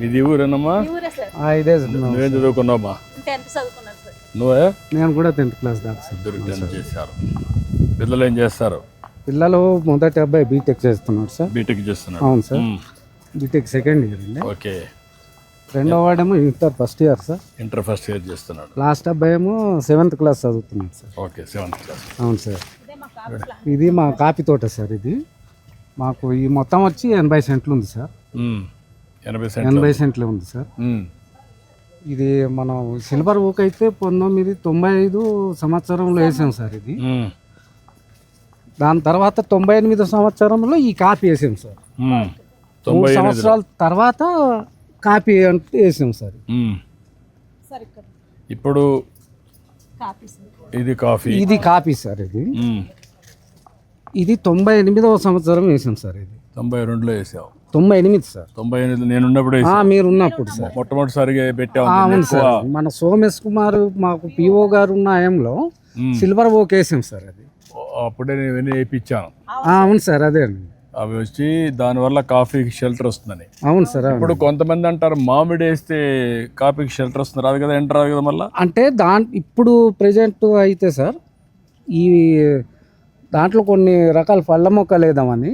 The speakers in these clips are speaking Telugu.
మీది ఊరేనమ్మా ఇదే నువ్వేం చదువుకున్నావమ్మా? నువ్వే? నేను కూడా టెన్త్ క్లాస్ దాకా సార్. ఇద్దరు టెన్త్ చేశారు. పిల్లలు ఏం చేస్తారు? పిల్లలు మొదటి అబ్బాయి బీటెక్ చేస్తున్నాడు సార్. బీటెక్ చేస్తున్నారు. అవును సార్. బీటెక్ సెకండ్ ఇయర్ అండి. ఓకే. రెండో వాడేమో inter first year sir. Inter first year చేస్తున్నాడు. లాస్ట్ అబ్బాయి ఏమో సెవెంత్ క్లాస్ చదువుతున్నాడు సార్. Okay seventh class. అవును సార్. ఇదే మా కాపీ తోట సార్ ఇది. మాకు ఈ మొత్తం వచ్చి ఎనభై సెంట్లు ఉంది సార్. ఎనభై సెంట్లు ఎనభై సెంట్లు ఉంది సార్. ఇది మనం సిల్వర్ ఓక్ అయితే పంతొమ్మిది తొంభై ఐదు సంవత్సరంలో వేసాం సార్ ఇది. దాని తర్వాత తొంభై ఎనిమిదో సంవత్సరంలో ఈ కాపీ వేసాం సార్. మూడు సంవత్సరాల తర్వాత కాపీ అంటే వేసాం సార్. ఇప్పుడు ఇది కాఫీ. ఇది కాపీ సార్ ఇది. ఇది తొంభై ఎనిమిదవ సంవత్సరం వేసాం సార్ ఇది. తొంభై రెండులో వేసావు. తొంభై ఎనిమిది సార్. తొంభై ఎనిమిది నేను ఉన్నప్పుడు మీరు ఉన్నప్పుడు సార్. మొట్టమొదటిసారిగా పెట్టావు ఆ, అవును సార్. మన సోమేష్ కుమార్ మాకు పిఓ గారు ఉన్న ఆయంలో. సిల్వర్ ఓక్ వేసాం సార్ అది. అప్పుడే నేను వేయించాను. అవును సార్ అదే అండి. అవి వచ్చి దానివల్ల కాఫీకి షెల్టర్ వస్తుందని. అవును సార్. ఇప్పుడు కొంతమంది అంటారు మామిడి వేస్తే కాఫీకి షెల్టర్ వస్తుంది. రాదు కదా ఎంటర్ రాదు కదా మళ్ళా? అంటే దా ఇప్పుడు ప్రజెంట్ అయితే సార్ ఈ దాంట్లో కొన్ని రకాల పళ్ళ మొక్కలు వేద్దామని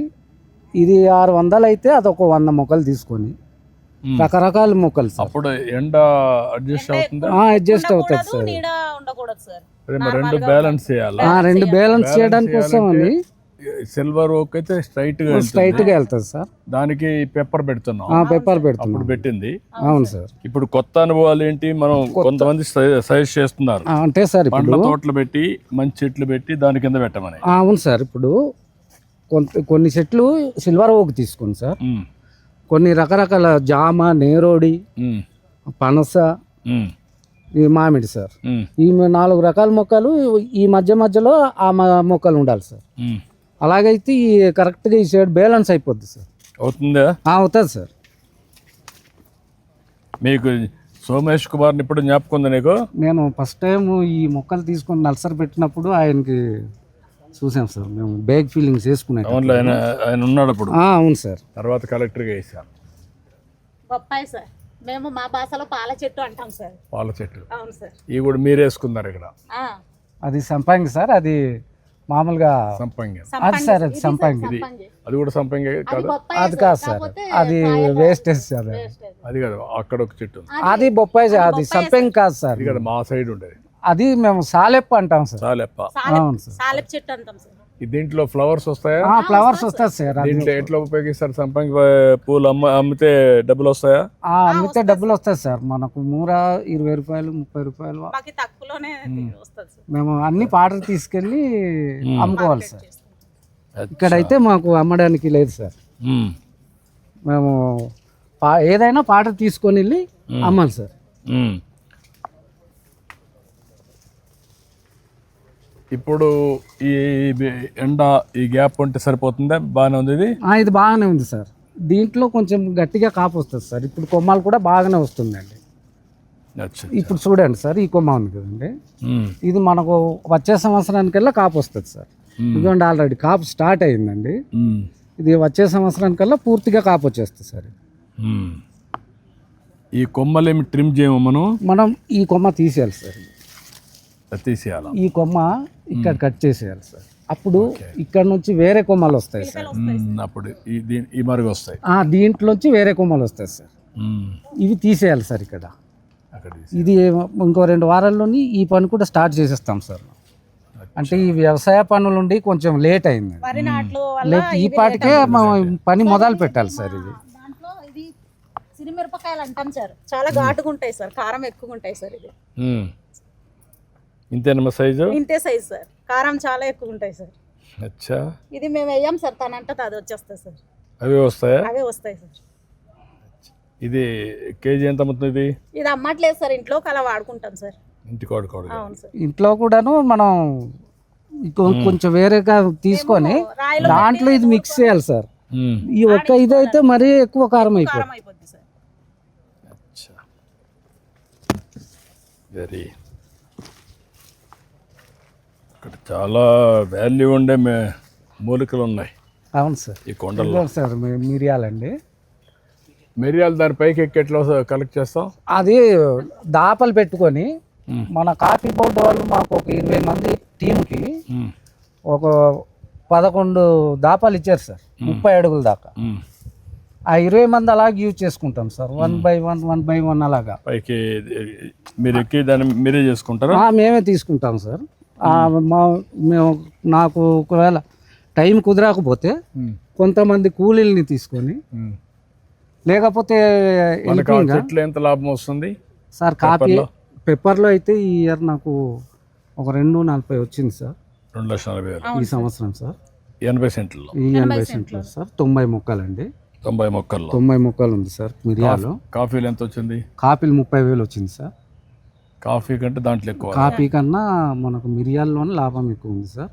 ఇది ఆరు వందలు అయితే అదొక వంద మొక్కలు తీసుకొని. రకరకాల మొక్కలు అప్పుడు ఎండ అడ్జస్ట్ అవుతుందా? అడ్జస్ట్ అవుతుంది సార్. రెండు బ్యాలెన్స్ చేయాలా? ఆ, రెండు బ్యాలెన్స్ చేయడానికి వస్తామని సిల్వర్ ఓక్ అయితే స్ట్రైట్గా. స్ట్రైట్గా వెళ్తుంది సార్. దానికి పెప్పర్ పెడుతున్నాం. పెప్పర్ పెడుతున్నాం. పెట్టింది. అవును సార్. ఇప్పుడు కొత్త అనుభవాలు ఏంటి? మనం కొంతమంది సజెస్ట్ చేస్తున్నారు. అంటే సార్ ఇప్పుడు పండ్ల తోటలు పెట్టి మంచి చెట్లు పెట్టి దాని కింద పెట్టమని. అవును సార్. ఇప్పుడు కొంత కొన్ని చెట్లు సిల్వర్ ఓక్ తీసుకోండి సార్. కొన్ని రకరకాల జామ నేరోడి పనస ఈ మామిడి సార్. ఈ నాలుగు రకాల మొక్కలు ఈ మధ్య మధ్యలో ఆ మొక్కలు ఉండాలి సార్. అలాగైతే ఈ కరెక్ట్గా ఈ సైడ్ బ్యాలెన్స్ అయిపోద్ది సార్. అవుతుందా? ఆ, అవుతుంది సార్. మీకు సోమేష్ కుమార్ని ఇప్పుడు జ్ఞాపకం ఉందా నీకు? నేను ఫస్ట్ టైం ఈ మొక్కలు తీసుకొని నల్సర్ పెట్టినప్పుడు ఆయనకి చూసాం సార్. మేము బ్యాగ్ ఫీలింగ్స్ వేసుకున్నాం అవునులే ఆయన ఆయన ఉన్నాడు అప్పుడు. అవును సార్. తర్వాత కలెక్టర్గా వేసాను బొప్పాయి సార్. మేము మా భాషలో పాల చెట్టు అంటాం సార్. పాల చెట్టు. అవును సార్. ఇవి కూడా మీరు వేసుకున్నారు ఇక్కడ. ఆ, అది సంపంగి సార్. అది మామూలుగా సంపంగి. అది సంపంగి. సార్ అది సంపంగి. అది కూడా సంపంగి అది కాదు? అది సార్, కాదు సార్. అది వేస్టేజ్ సార్. అది. కాదు అక్కడ ఒక చెట్టు ఉంది. అది బొప్పాయి అది సంపంగి కాదు సార్. అది కదా మా సైడ్ ఉండేది. అది మేము సాలెప్ప అంటాం సార్. చాలెప్ప సాలెప్ అవును సార్. సాలెప్ చెట్టు అంటాం సార్. దీంట్లో ఫ్లవర్స్ వస్తాయా? ఫ్లవర్స్ వస్తుంది సార్ దీంట్లో ఎట్లా ఉపయోగిస్తారు? సంపంగి పూలు అమ్మ అమ్మితే డబ్బులు వస్తాయా? ఆ, అమ్మితే డబ్బులు వస్తాయి సార్. మనకు మూర ఇరవై రూపాయలు ముప్పై రూపాయలు మేము. అన్ని పాటలు తీసుకెళ్ళి అమ్ముకోవాలి సార్. ఇక్కడైతే మాకు అమ్మడానికి లేదు సార్. మేము. పా ఏదైనా పాట తీసుకొని వెళ్ళి అమ్మాలి సార్. ఇప్పుడు ఈ ఎండ ఈ గ్యాప్ ఉంటే సరిపోతుందా? బాగానే ఉంది ఇది? ఇది బాగానే ఉంది సార్. దీంట్లో కొంచెం గట్టిగా కాపు వస్తుంది సార్. ఇప్పుడు కొమ్మలు కూడా బాగానే వస్తుందండి. ఇప్పుడు చూడండి సార్ ఈ కొమ్మ ఉంది కదండి. ఇది మనకు వచ్చే సంవత్సరానికల్లా కాపు వస్తుంది సార్. ఇదిగోండి ఆల్రెడీ కాపు స్టార్ట్ అయిందండి. ఇది వచ్చే సంవత్సరానికల్లా పూర్తిగా కాపు వచ్చేస్తుంది సార్. ఈ కొమ్మలేమి ట్రిమ్ చేయము మనం? మనం ఈ కొమ్మ తీసేయాలి సార్. తీసేయాల? ఈ కొమ్మ ఇక్కడ కట్ చేసేయాలి సార్. అప్పుడు ఇక్కడ నుంచి వేరే కొమ్మలు వస్తాయి సార్. అప్పుడు ఈ మరుగు వస్తాయి. ఆ దీంట్లోంచి వేరే కొమ్మలు వస్తాయి సార్. ఇవి తీసేయాలి సార్ ఇక్కడ. ఇది ఇంకో రెండు వారాల్లోని ఈ పని కూడా స్టార్ట్ చేసేస్తాం సార్. అంటే ఈ వ్యవసాయ పనులు ఉండి కొంచెం లేట్ అయింది. లేట్ ఈ పాటికే మనం పని మొదలు పెట్టాలి సార్ ఇది. దాంట్లో ఇది సిరిమిరపకాయలు అంటాం సార్. చాలా ఘాటుగా ఉంటాయి సార్. కారం ఎక్కువ ఉంటాయి సార్ ఇది. ఇంతేనమ్మా సైజు? ఇంతే సైజ్ సార్. కారం చాలా ఎక్కువ ఉంటాయి సార్. అచ్చా. ఇది మేము వేయం సార్ తనంటే అది వచ్చేస్తుంది సార్. అవి వస్తాయా? అవే వస్తాయి సార్. ఇది కేజీ ఎంత అమ్ముతుంది ఇది? ఇది అమ్మట్లేదు సార్ ఇంట్లో అలా వాడుకుంటాం సార్. ఇంటి కోడి కోడి అవును సార్. ఇంట్లో కూడాను మనం ఇంకో- కొంచెం వేరేగా తీసుకొని రాయిలో దాంట్లో ఇది మిక్స్ చేయాలి సార్. ఈ ఒక్క ఇది అయితే మరీ ఎక్కువ కారం అయిపోతుంది కారం అయిపోద్ది సార్. అచ్చా. వెరీ ఇక్కడ చాలా వాల్యూ ఉండే మే మూలికలు ఉన్నాయి అవును సార్. ఈ ఇదిగో సార్ మీ- మిరియాలండి. మిరియాలు దాని పైకి ఎక్కి ఎట్లా కలెక్ట్ చేస్తాం? అది దాపలు పెట్టుకొని మన కాఫీ బోర్డు వాళ్ళు మాకు ఒక ఇరవై మంది టీంకి మ్మ్. ఒక పదకొండు దాపాలు ఇచ్చారు సార్. ముప్పై అడుగుల దాకా. మ్మ్. ఆ ఇరవై మంది అలాగే యూజ్ చేసుకుంటాం sir. One by one one by one అలాగా. పైకి మీరు ఎక్కి దాన్ని మీరే చేసుకుంటారా? ఆ, మేమే తీసుకుంటాం సార్. మా మేము నాకు ఒకవేళ టైం కుదరకపోతే. కొంతమంది కూలీల్ని తీసుకొని. లేకపోతే చెట్లు ఎంత లాభం వస్తుంది? Sir copy పెప్పర్లో? పెప్పర్లో అయితే ఈ ఇయర్ నాకు ఒక రెండు నలభై వచ్చింది సార్. రెండు లక్షల నలభై వేలు. ఈ సంవత్సరం సార్. ఎనభై సెంట్లలో. ఈ ఎనభై సెంట్లు. సార్. తొంభై మొక్కలండి. తొంభై మొక్కల్లో. తొంభై మొక్కలు ఉంది సార్ మిరియాలు. కాఫీలు ఎంత వచ్చింది? కాపీలు ముప్పై వేలు వచ్చింది సార్. కాఫీ కంటే దాంట్లో ఎక్కువ కాపీ కన్నా మనకు మిరియాల్లోనే లాభం ఎక్కువ ఉంది సార్.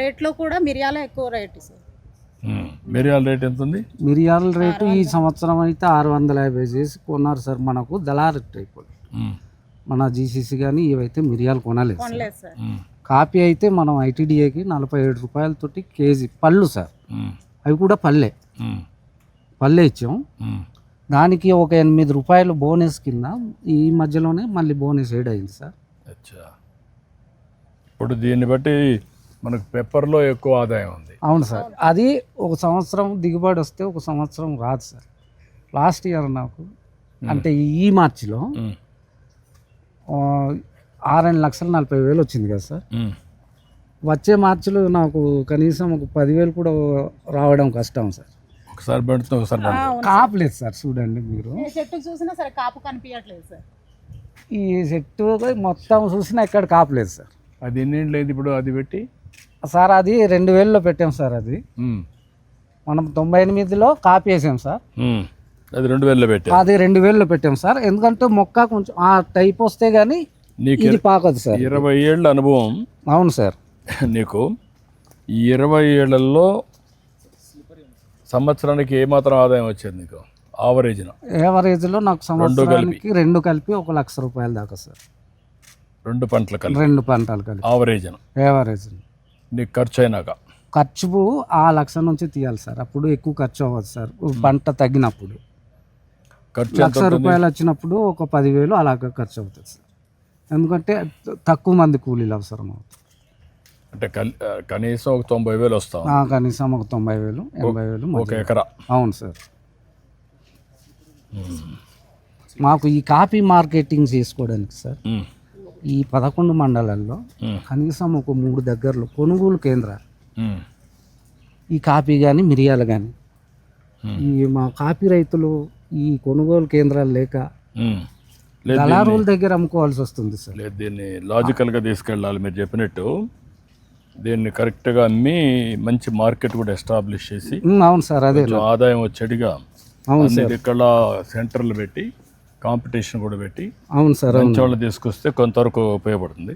రేట్లో కూడా మిరియాల ఎక్కువ రేటు సార్. మిరియాల రేట్ ఎంత ఉంది మిరియాల రేటు ఈ సంవత్సరం అయితే ఆరు వందల యాభై చేసి కొన్నారు సార్ మనకు దళారు టైప్. మన జీసీసీ కానీ ఇవైతే మిరియాలు కొనలేదు సార్. కాపీ అయితే మనం ఐటీడీఏకి నలభై ఏడు రూపాయలతోటి కేజీ పళ్ళు సార్. అవి కూడా పల్లె. పల్లె ఇచ్చాం. దానికి ఒక ఎనిమిది రూపాయలు బోనస్ కింద ఈ మధ్యలోనే మళ్ళీ బోనస్ ఏడ్ అయింది సార్. అచ్చా. ఇప్పుడు దీన్ని బట్టి మనకు పెప్పర్లో ఎక్కువ ఆదాయం ఉంది. అవును సార్. అది ఒక సంవత్సరం దిగుబడి వస్తే ఒక సంవత్సరం రాదు సార్. లాస్ట్ ఇయర్ నాకు అంటే ఈ మార్చిలో ఆరేడు లక్షల నలభై వేలు వచ్చింది కదా సార్. వచ్చే మార్చిలో నాకు కనీసం ఒక పదివేలు కూడా రావడం కష్టం సార్. ఒకసారి పెడుతుంది ఒకసారి అవును. కాపలేదు సార్ చూడండి మీరు. ఏ చెట్టుకు చూసినా సరే కాపు కనిపించట్లేదు సార్. ఈ చెట్టు మొత్తం చూసినా ఎక్కడ కాపలేదు సార్. అది ఎన్నేళ్ళు అయింది ఇప్పుడు అది పెట్టి? సార్ అది రెండు వేలలో పెట్టాం సార్ అది. మనం తొంభై ఎనిమిదిలో కాపీ వేసాం సార్. అది రెండు వేలలో పెట్టి అది రెండు వేలలో పెట్టాం సార్. ఎందుకంటే మొక్క కొంచెం ఆ టైప్ వస్తే కానీ నీకు ఇది పాకదు సార్. ఇరవై ఏళ్ళ అనుభవం అవును సార్. నీకు ఇరవై ఏళ్ళలో సంవత్సరానికి ఏమాత్రం ఆదాయం వచ్చేది నీకు? ఆవరేజ్న ఏవరేజ్లో నాకు సంవత్సరానికి రెండు కలిపి ఒక లక్ష రూపాయలు దాకా సార్. రెండు పంటలు కలిపి. రెండు పంటలు కలిపి. ఆవరేజ్న ఏవరేజ్ నీకు ఖర్చు అయినాక? ఖర్చు ఆ లక్ష నుంచి తీయాలి సార్. అప్పుడు ఎక్కువ ఖర్చు అవ్వదు సార్. పంట తగ్గినప్పుడు. ఖర్చు లక్ష రూపాయలు వచ్చినప్పుడు ఒక పదివేలు అలాగ ఖర్చు అవుతుంది సార్. ఎందుకంటే తక్కువ మంది కూలీలు అవసరం అవుతుంది. అంటే కనీసం ఒక తొంభై వేలు వస్తాం కనీసం ఒక తొంభై వేలు ఎనభై వేలు ఒక. ఎకరా అవును సార్ మాకు ఈ కాఫీ మార్కెటింగ్ చేసుకోవడానికి సార్. ఈ పదకొండు మండలాల్లో. కనీసం ఒక మూడు దగ్గరలో కొనుగోలు కేంద్రాలు. ఈ కాఫీ కానీ మిరియాలు కానీ. ఈ మా కాఫీ రైతులు ఈ కొనుగోలు కేంద్రాలు లేక దళారుల దగ్గర అమ్ముకోవాల్సి వస్తుంది సార్ దీన్ని లాజికల్గా తీసుకెళ్ళాలి మీరు చెప్పినట్టు దీన్ని కరెక్ట్గా అమ్మి మంచి మార్కెట్ కూడా ఎస్టాబ్లిష్ చేసి అవును సార్ అదే ఆదాయం వచ్చేట్టుగా అవును అన్ని సార్. ఇక్కడ సెంటర్లు పెట్టి కాంపిటీషన్ కూడా పెట్టి అవును సార్ మంచి వాళ్ళు తీసుకొస్తే కొంతవరకు ఉపయోగపడుతుంది.